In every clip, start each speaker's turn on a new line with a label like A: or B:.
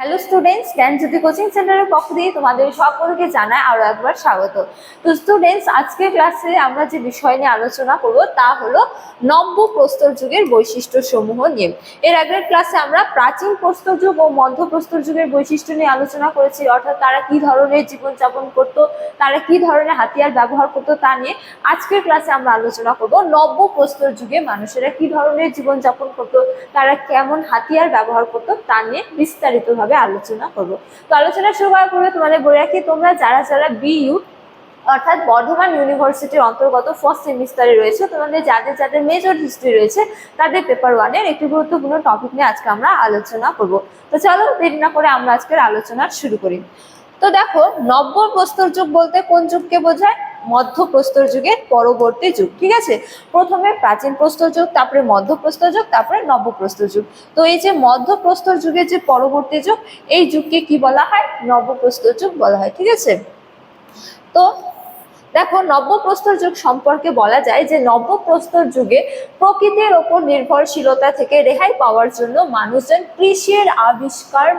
A: Hello students জ্ঞানজ্যোতি coaching সেন্টারের পক্ষ দিয়ে তোমাদের সকলকে জানাই আরও একবার স্বাগত। তো স্টুডেন্টস আজকের ক্লাসে আমরা যে বিষয় নিয়ে আলোচনা করব তা হলো নব্য প্রস্তর যুগের বৈশিষ্ট্য সমূহ নিয়ে। এর আগের ক্লাসে আমরা প্রাচীন প্রস্তর যুগ ও মধ্য প্রস্তর যুগের বৈশিষ্ট্য নিয়ে আলোচনা করেছি, অর্থাৎ তারা কি ধরনের জীবনযাপন করত, তারা কি ধরনের হাতিয়ার ব্যবহার করত তা নিয়ে। আজকের ক্লাসে আমরা আলোচনা করব নব্য প্রস্তর যুগে মানুষেরা কি ধরনের জীবনযাপন করত, তারা কেমন হাতিয়ার ব্যবহার করত তা নিয়ে বিস্তারিতভাবে। আলোচনা করব। তো আলোচনা শুরু করার পূর্বে তোমাদের বলে রাখি, তোমরা যারা যারা বিইউ অর্থাৎ বর্ধমান ইউনিভার্সিটির অন্তর্গত ফার্স্ট সেমিস্টারে রয়েছে, তোমাদের যাদের যাদের মেজর হিস্ট্রি রয়েছে, তাদের পেপার ওয়ানের একটি গুরুত্বপূর্ণ টপিক নিয়ে আজকে আমরা আলোচনা করব। তো চলো, দেরি না করে আমরা আজকের আলোচনা শুরু করি। তো দেখো নব্য প্রস্তর যুগ বলতে কোন যুগকে বোঝায়? মধ্য প্রস্তর যুগের পরবর্তী যুগ, ঠিক আছে? প্রথমে প্রাচীন প্রস্তর যুগ, তারপরে মধ্য প্রস্তর যুগ, তারপরে নব্য প্রস্তর যুগ। তো এই যে মধ্য প্রস্তর যুগের যে পরবর্তী যুগ, এই যুগকে কি বলা হয়? নব্য প্রস্তর যুগ বলা হয়, ঠিক আছে? তো দেখো নব্যপ্রস্তর যুগ সম্পর্কে বলা যায় যে নব্যপ্রস্তর যুগে প্রকৃতির ওপর নির্ভরশীলতা থেকে রেহাই পাওয়ার জন্য মানুষজন কৃষির আবিষ্কার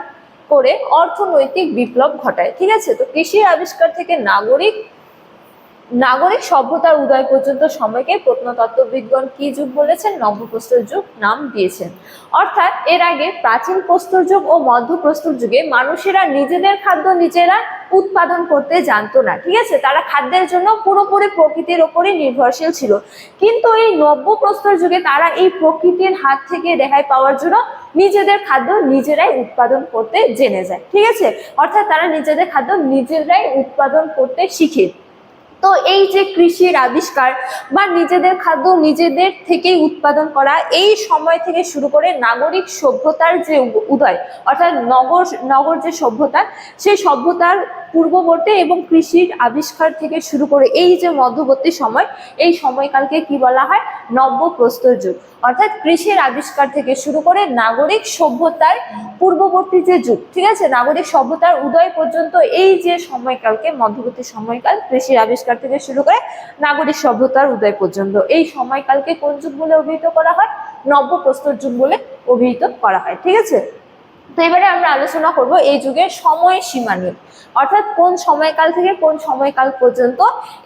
A: করে অর্থনৈতিক বিপ্লব ঘটায়, ঠিক আছে? তো কৃষির আবিষ্কার থেকে নাগরিক নাগরিক সভ্যতার উদয় পর্যন্ত সময়কে প্রত্নতত্ত্ববিদগণ কি যুগ বলেছেন? নব্যপ্রস্তর যুগ নাম দিয়েছেন। অর্থাৎ এর আগে প্রাচীন প্রস্তর যুগ ও মধ্যপ্রস্তর যুগে মানুষেরা নিজেদের খাদ্য নিজেরা উৎপাদন করতে জানতো না, ঠিক আছে? তারা খাদ্যের জন্য পুরোপুরি প্রকৃতির ওপরই নির্ভরশীল ছিল। কিন্তু এই নব্য প্রস্তর যুগে তারা এই প্রকৃতির হাত থেকে রেহাই পাওয়ার জন্য নিজেদের খাদ্য নিজেরাই উৎপাদন করতে জেনে যায়, ঠিক আছে? অর্থাৎ তারা নিজেদের খাদ্য নিজেরাই উৎপাদন করতে শিখে। তো এই যে কৃষির আবিষ্কার বা নিজেদের খাদ্য নিজেদের থেকেই উৎপাদন করা, এই সময় থেকে শুরু করে নাগরিক সভ্যতার যে উদয়, অর্থাৎ নগর নগর যে সভ্যতা, সেই সভ্যতার পূর্ববর্তী এবং কৃষির আবিষ্কার থেকে শুরু করে এই যে মধ্যবর্তী সময়, এই সময়কালকে কি বলা হয়? নব্য প্রস্তর যুগ। অর্থাৎ কৃষির আবিষ্কার থেকে শুরু করে নাগরিক সভ্যতার পূর্ববর্তী যে যুগ, ঠিক আছে? নাগরিক সভ্যতার উদয় পর্যন্ত এই যে সময়কালকে, মধ্যবর্তী সময়কাল কৃষির আবিষ্কার থেকে শুরু করে নাগরিক সভ্যতার উদয় পর্যন্ত, এই সময়কালকে কোন যুগ বলে অভিহিত করা হয়? নব্য প্রস্তর যুগ বলে অভিহিত করা হয়, ঠিক আছে? তো এবারে আমরা আলোচনা করব এই যুগের সময় সীমা নিয়ে। অর্থাৎ কোন সময়কাল থেকে কোন সময়কাল পর্যন্ত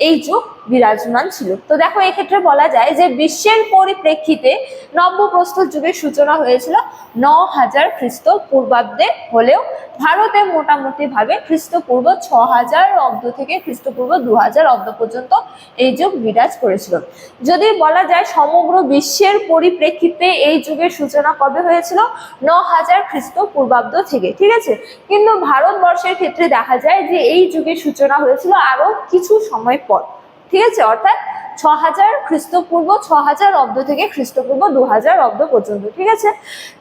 A: এই যুগ বিরাজমান ছিল। তো দেখো, এক্ষেত্রে বলা যায় যে বিশ্বের পরিপ্রেক্ষিতে নব্যপ্রস্তর যুগের সূচনা হয়েছিল ন হাজার খ্রিস্ট পূর্বাব্দে। হলেও ভারতে মোটামুটি ভাবে খ্রিস্টপূর্ব ছ হাজার অব্দ থেকে খ্রিস্টপূর্ব দু হাজার অব্দ পর্যন্ত এই যুগ বিরাজ করেছিল। যদি বলা যায় সমগ্র বিশ্বের পরিপ্রেক্ষিতে এই যুগের সূচনা কবে হয়েছিল? ন হাজার খ্রিস্ট পূর্বাব্দ থেকে, ঠিক আছে? কিন্তু ভারতবর্ষের ক্ষেত্রে দেখা যায় যে এই যুগের সূচনা হয়েছিল আরও কিছু সময় পর, ঠিক আছে? অর্থাৎ ছ হাজার খ্রিস্টপূর্ব ছ হাজার অব্দ থেকে খ্রিস্টপূর্ব দু হাজার অব্দ পর্যন্ত, ঠিক আছে?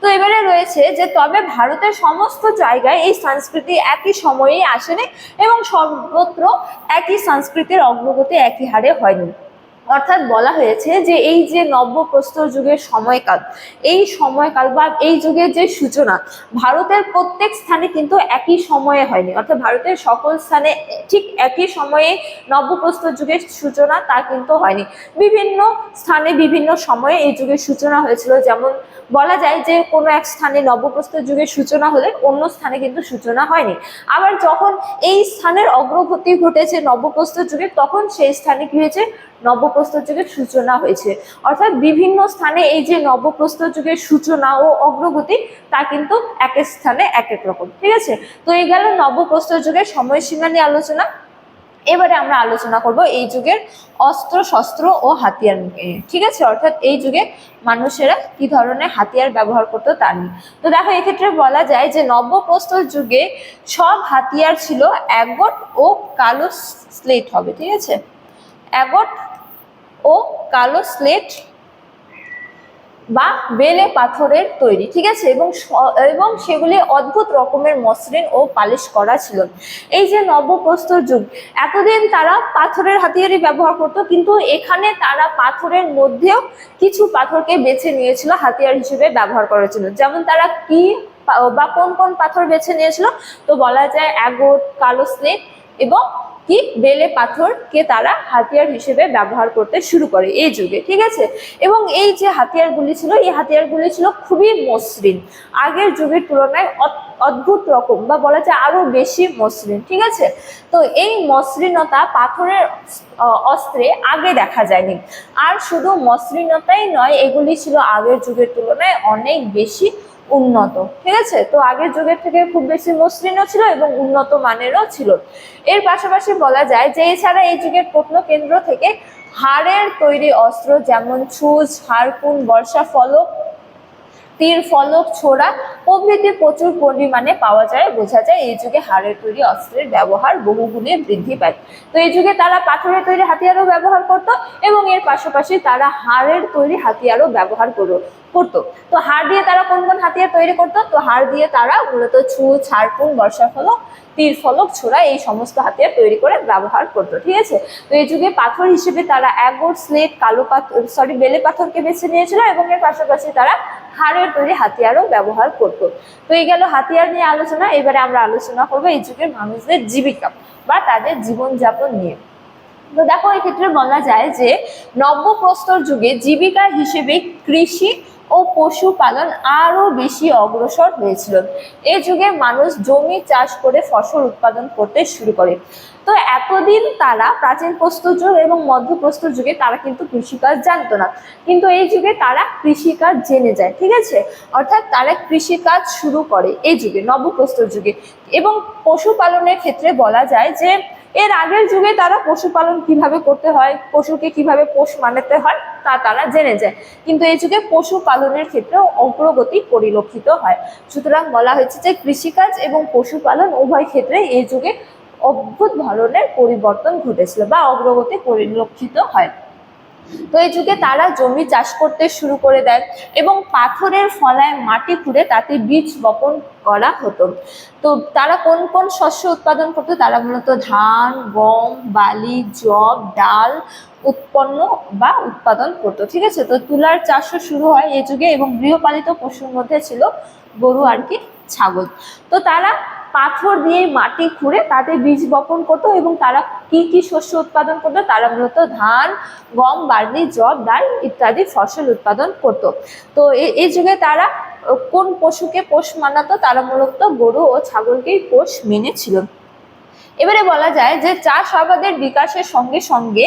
A: তো এবারে রয়েছে যে তবে ভারতের সমস্ত জায়গায় এই সংস্কৃতি একই সময়েই আসেনি এবং সর্বত্র একই সংস্কৃতির অগ্রগতি একই হারে হয়নি। অর্থাৎ বলা হয়েছে যে এই যে নব্যপ্রস্তর যুগের সময়কাল, এই সময়কাল বা এই যুগের যে সূচনা, ভারতের প্রত্যেক স্থানে কিন্তু একই সময়ে হয়নি। অর্থাৎ ভারতের সকল স্থানে ঠিক একই সময়ে নব্যপ্রস্তর যুগের সূচনা তা কিন্তু হয়নি। বিভিন্ন স্থানে বিভিন্ন সময়ে এই যুগের সূচনা হয়েছিল। যেমন বলা যায় যে কোনো এক স্থানে নব্যপ্রস্তর যুগের সূচনা হলে অন্য স্থানে কিন্তু সূচনা হয়নি। আবার যখন এই স্থানের অগ্রগতি ঘটেছে নব্যপ্রস্তর যুগে, তখন সেই স্থানে কি হয়েছে নব্যপ্রস্তর যুগের সূচনা হয়েছে। অর্থাৎ বিভিন্ন স্থানে এই যে নব্যপ্রস্তর যুগের সূচনা ও অগ্রগতি, তা কিন্তু এক এক স্থানে এক এক রকম, ঠিক আছে? তো এই গেল নব্যপ্রস্তর যুগের সময়সীমা নিয়ে আলোচনা। এবারে আমরা আলোচনা করব এই যুগের অস্ত্র, শস্ত্র ও হাতিয়ার নিয়ে, ঠিক আছে? অর্থাৎ এই যুগে মানুষেরা কি ধরনের হাতিয়ার ব্যবহার করতো তা নিয়ে। তো দেখো, এক্ষেত্রে বলা যায় যে নব্যপ্রস্তর যুগে সব হাতিয়ার ছিল একগট ও কালো স্লেট হবে, ঠিক আছে? অ্যাগট ও কালো স্লেট বা বেলে পাথরের তৈরি, ঠিক আছে? এবং এবং সেগুলি অদ্ভুত রকমের মসৃণ ও পালিশ করা ছিল। এই যে নবপ্রস্তর যুগ, এতদিন তারা পাথরের হাতিয়ারই ব্যবহার করতো, কিন্তু এখানে তারা পাথরের মধ্যেও কিছু পাথরকে বেছে নিয়েছিল, হাতিয়ার হিসেবে ব্যবহার জন্য যেমন তারা কি বা কোন কোন পাথর বেছে নিয়েছিল? তো বলা যায় অ্যাগোট, কালো স্লেট এবং কি? বেলে পাথরকে তারা হাতিয়ার হিসেবে ব্যবহার করতে শুরু করে এই যুগে, ঠিক আছে? এবং এই যে হাতিয়ারগুলি ছিল, এই হাতিয়ারগুলি ছিল খুবই মসৃণ। আগের যুগের তুলনায় অদ্ভুত রকম বা বলা যায় আরও বেশি মসৃণ, ঠিক আছে? তো এই মসৃণতা পাথরের অস্ত্রে আগে দেখা যায়নি। আর শুধু মসৃণতাই নয়, এগুলি ছিল আগের যুগের তুলনায় অনেক বেশি উন্নত, ঠিক আছে? তো আগের যুগের থেকে খুব বেশি মসৃণও ছিল এবং উন্নত মানেরও ছিল। এর পাশাপাশি বলা যায় যে, এছাড়া এই যুগের প্রত্নকেন্দ্র থেকে হাড়ের তৈরি অস্ত্র যেমন ছুঁচ হারকুন বর্ষা ফলক তীর, ফলক, ছোড়া প্রভৃতি প্রচুর পরিমাণে পাওয়া যায়, বোঝা যায়। এই যুগে হাড়ের তৈরি অস্ত্রের ব্যবহার বহুগুণে বৃদ্ধি পায়। তো এই যুগে তারা পাথরের তৈরি হাতিয়ারও ব্যবহার করত এবং এর পাশাপাশি তারা হাড়ের তৈরি হাতিয়ারও ব্যবহার করো, করতো। তো হাড় দিয়ে তারা কোন কোন হাতিয়ার তৈরি করতো? তো হাড় দিয়ে তারা মূলত ছু, ছাড়পুন, বর্ষা ফলক, তীর, ফলক, ছোড়া এই সমস্ত হাতিয়ার তৈরি করে ব্যবহার করতো, ঠিক আছে? তো এই যুগে পাথর হিসেবে তারা অ্যাগোর, স্লেট, কালো পাথর সরি বেলে পাথরকে বেছে নিয়েছিল এবং এর পাশাপাশি তারা হাড়ের তৈরি হাতিয়ারও ব্যবহার করতো তো এই গেল হাতিয়ার নিয়ে আলোচনা, এবারে আমরা আলোচনা করব এই যুগের মানুষদের জীবিকা বা তাদের জীবনযাপন নিয়ে। তো দেখো এক্ষেত্রে বলা যায় যে নব্যপ্রস্তর যুগে জীবিকা হিসেবে কৃষি ও পশুপালন আরও বেশি অগ্রসর হয়েছিল। এই যুগে মানুষ জমি চাষ করে ফসল উৎপাদন করতে শুরু করে। তো এতদিন তারা প্রাচীন প্রস্তর যুগ এবং মধ্যপ্রস্তর যুগে তারা কিন্তু কৃষিকাজ জানতো না। কিন্তু এই যুগে তারা কৃষিকাজ জেনে যায়, ঠিক আছে? অর্থাৎ তারা কৃষিকাজ শুরু করে এই যুগে নবপ্রস্তর যুগে। এবং পশুপালনের ক্ষেত্রে বলা যায় যে এর আগের যুগে তারা পশুপালন কীভাবে করতে হয়, পশুকে কীভাবে পোষ মানাতে হয়, তা তারা জেনে যায়। কিন্তু এই যুগে পশুপালনের ক্ষেত্রেও অগ্রগতি পরিলক্ষিত হয়। সুতরাং বলা হয়েছে যে কৃষিকাজ এবং পশুপালন উভয় ক্ষেত্রে এই যুগে অদ্ভুত ধরনের পরিবর্তন ঘটেছিল বা অগ্রগতি পরিলক্ষিত হয়। তো এই যুগে তারা জমি চাষ করতে শুরু করে দেয় এবং পাথরের ফলায় মাটি খুঁড়ে তাতে বীজ বপন করা হতো। তো তারা কোন কোন শস্য উৎপাদন করতো? তারা মূলত ধান, গম, বালি জব ডাল উৎপন্ন বা উৎপাদন করতো, ঠিক আছে? তো তুলার চাষও শুরু হয় এই যুগে এবং গৃহপালিত পশুর মধ্যে ছিল গরু আর কি ছাগল। তো তারা পাথর দিয়ে মাটি খুঁড়ে তাতে বীজ বপন করতো এবং তারা কি কি শস্য উৎপাদন করতো? তারা মূলত ধান, গম, বার্লি জব ডাল ইত্যাদি ফসল উৎপাদন করত। তো এই যুগে তারা কোন পশুকে পোষ মানাতো? তারা মূলত গরু ও ছাগলকেই পোষ মেনেছিল। এবারে বলা যায় যে চাষ আবাদের বিকাশের সঙ্গে সঙ্গে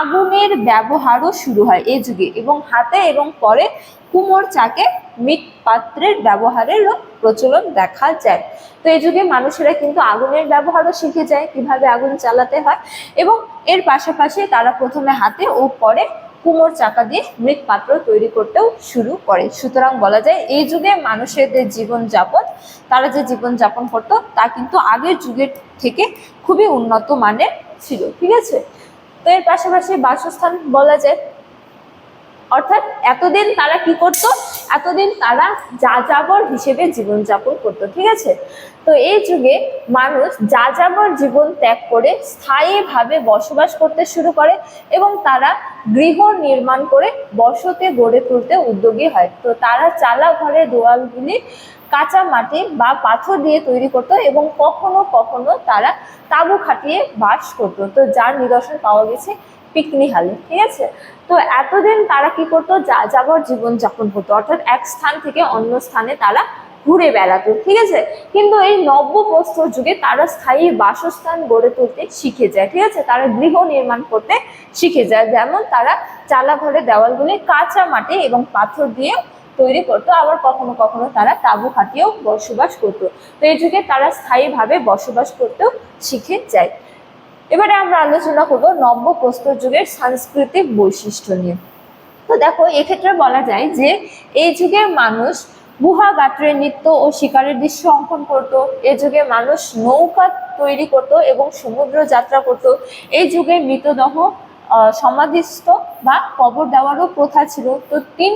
A: আগুনের ব্যবহারও শুরু হয় এই যুগে এবং হাতে এবং পরে কুমোর চাকে মৃৎ পাত্রের ব্যবহারেরও প্রচলন দেখা যায়। তো এই যুগে মানুষেরা কিন্তু আগুনের ব্যবহারও শিখে যায়, কীভাবে আগুন চালাতে হয় এবং এর পাশাপাশি তারা প্রথমে হাতে ও পরে কুমোর চাকা দিয়ে মৃৎপাত্র তৈরি করতেও শুরু করে। সুতরাং বলা যায়, এই যুগে মানুষের জীবনযাপন, তারা যে জীবনযাপন করতো, তা কিন্তু আগের যুগের থেকে খুবই উন্নত মানের ছিল। ঠিক আছে? তো এর পাশাপাশি বাসস্থান বলা যায় অর্থাৎ এতদিন তারা কি করত? এতদিন তারা যাযাবর হিসেবে জীবনযাপন করত, ঠিক আছে? তো এই যুগে মানুষ যাযাবর জীবন ত্যাগ করে স্থায়ীভাবে বসবাস করতে শুরু করে এবং তারা গৃহ নির্মাণ করে বসতে গড়ে তুলতে উদ্যোগী হয়। তো তারা চালা ঘরে দেওয়ালগুলি কাঁচা মাটি বা পাথর দিয়ে তৈরি করতো এবং কখনো কখনো তারা তাঁবু খাটিয়ে বাস করতো। তো যার নিদর্শন পাওয়া গেছে পিকনি হালে, ঠিক আছে? তো এতদিন তারা কি করতো? যা যাবর জীবন যাপন করতো। অর্থাৎ এক স্থান থেকে অন্য স্থানে তারা ঘুরে বেড়াতো, ঠিক আছে? কিন্তু এই নব্যপ্রস্তর যুগে তারা স্থায়ী বাসস্থান গড়ে তুলতে শিখে যায়, ঠিক আছে? তারা গৃহ নির্মাণ করতে শিখে যায়। যেমন তারা চালা ঘরের দেওয়ালগুলি কাঁচা মাটি এবং পাথর দিয়ে তৈরি করতো। আবার কখনো কখনো তারা তাঁবু খাটিয়েও বসবাস করতো। তো এই যুগে তারা স্থায়ীভাবে বসবাস করতেও শিখে যায়। এবারে আমরা আলোচনা করব নব্য প্রস্তর যুগের সাংস্কৃতিক বৈশিষ্ট্য নিয়ে। তো দেখো, এক্ষেত্রে বলা যায় যে, এই যুগের মানুষ গুহা গাত্রের নৃত্য ও শিকারের দৃশ্য অঙ্কন করত এই যুগে মানুষ নৌকা তৈরি করত এবং সমুদ্র যাত্রা করত, এই যুগে মৃতদেহ সমাধিস্থ বা কবর দেওয়ারও প্রথা ছিল। তো তিন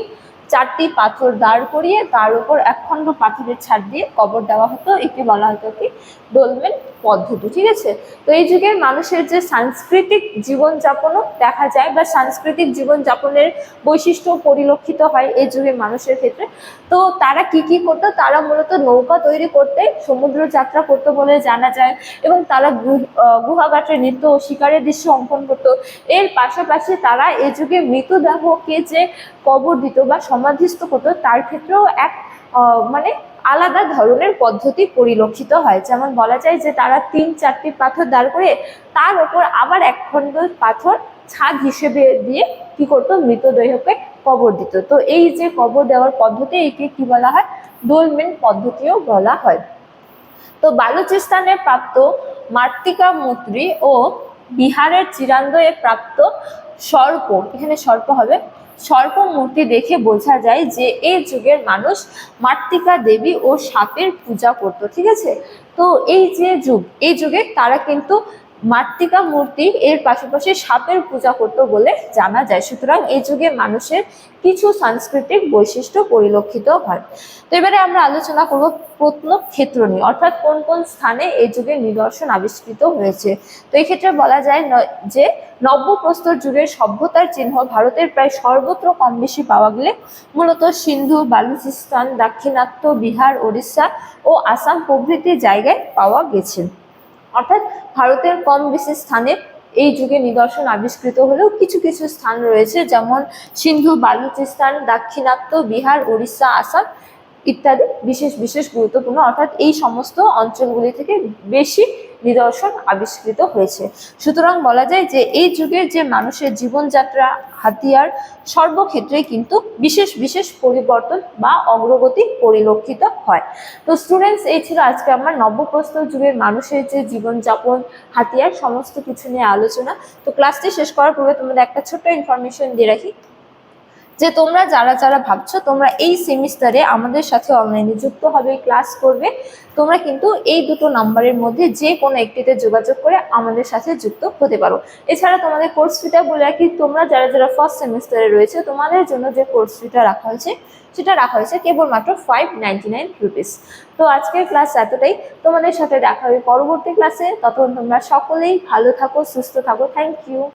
A: চারটি পাথর দাঁড় করিয়ে তার উপর একখণ্ড পাথরের ছাদ দিয়ে কবর দেওয়া হতো, একে বলা হতো কি ডোলমেন পদ্ধতি, ঠিক আছে? তো এই যুগের মানুষের যে সাংস্কৃতিক জীবনযাপনও দেখা যায় বা সাংস্কৃতিক জীবনযাপনের বৈশিষ্ট্য পরিলক্ষিত হয় এই যুগের মানুষের ক্ষেত্রে। তো তারা কি কি করতো? তারা মূলত নৌকা তৈরি করতে, সমুদ্র যাত্রা করতো বলে জানা যায় এবং তারা গুহাঘাটের নৃত্য ও শিকারের দৃশ্য অঙ্কন করতো। এর পাশাপাশি তারা এই যুগে মৃতদেহকে যে কবর দিত বা সমাধিস্থ করতো তার ক্ষেত্রেও এক মানে আলাদা ধরনের পদ্ধতি পরিলক্ষিত হয়। যেমন বলা যায় যে তারা তিন চারটি পাথর দাঁড় করে তার ওপর আবার এক খণ্ড পাথর ছাদ হিসেবে দিয়ে কি করতো? মৃতদেহকে কবর দিত। তো এই যে কবর দেওয়ার পদ্ধতি, একে কি বলা হয়? ডোলমেন পদ্ধতিও বলা হয়। তো বালুচিস্তানে প্রাপ্ত মার্তিকা মূর্তি ও বিহারের চিরান্দয়ে প্রাপ্ত সর্প, এখানে সর্প হবে সর্প মূর্তি দেখে বোঝা যায় যে এই যুগের মানুষ মাতৃকা দেবী ও সাপের পূজা করতো, ঠিক আছে? তো এই যে যুগ, এই যুগে তারা কিন্তু মার্তিকা মূর্তি এর পাশাপাশি সাপের পূজা করতো বলে জানা যায়। সুতরাং এই যুগে মানুষের কিছু সাংস্কৃতিক বৈশিষ্ট্য পরিলক্ষিত হয়। তো এবারে আমরা আলোচনা করব প্রত্নক্ষেত্র নিয়ে। অর্থাৎ কোন কোন স্থানে এই যুগের নিদর্শন আবিষ্কৃত হয়েছে? তো এই ক্ষেত্রে বলা যায় যে নব্যপ্রস্তর যুগের সভ্যতার চিহ্ন ভারতের প্রায় সর্বত্র কম বেশি পাওয়া গেলে মূলত সিন্ধু, বালুচিস্তান, দাক্ষিণাত্য, বিহার, ওড়িশা ও আসাম প্রভৃতি জায়গায় পাওয়া গেছে। অর্থাৎ ভারতের কম বেশি স্থানে এই যুগে নিদর্শন আবিষ্কৃত হলেও কিছু কিছু স্থান রয়েছে, যেমন সিন্ধু, বালুচিস্তান, দাক্ষিণাত্য, বিহার উড়িষ্যা আসাম ইত্যাদি বিশেষ বিশেষ গুরুত্বপূর্ণ। অর্থাৎ এই সমস্ত অঞ্চলগুলি থেকে বেশি নিদর্শন আবিষ্কৃত হয়েছে। সুতরাং বলা যায় যে এই যুগের যে মানুষের জীবনযাত্রা, হাতিয়ার, সর্বক্ষেত্রে কিন্তু বিশেষ বিশেষ পরিবর্তন বা অগ্রগতি পরিলক্ষিত হয়। তো স্টুডেন্টস এই ছিল আজকে আমার নব্যপ্রস্তর যুগের মানুষের যে জীবনযাপন, হাতিয়ার, সমস্ত কিছু নিয়ে আলোচনা। তো ক্লাসটি শেষ করার পূর্বে তোমাদের একটা ছোট্ট ইনফরমেশন দিয়ে রাখি। যে তোমরা যারা যারা ভাবছ তোমরা এই সেমিস্টারে আমাদের সাথে অনলাইনে যুক্ত হবে ক্লাস করবে। তোমরা কিন্তু এই দুটো নাম্বারের মধ্যে যে কোনো একটিতে যোগাযোগ করে আমাদের সাথে যুক্ত হতে পারো। এছাড়া তোমাদের কোর্স ফিটা বলে রাখি, তোমরা যারা যারা ফার্স্ট সেমিস্টারে রয়েছে, তোমাদের জন্য যে কোর্স ফিটা রাখা হয়েছে, সেটা রাখা হয়েছে কেবলমাত্র ফাইভ নাইনটি নাইন রুপিস তো আজকের ক্লাস এতটাই। তোমাদের সাথে দেখা হবে পরবর্তী ক্লাসে তখন তোমরা সকলেই ভালো থাকো, সুস্থ থাকো। Thank you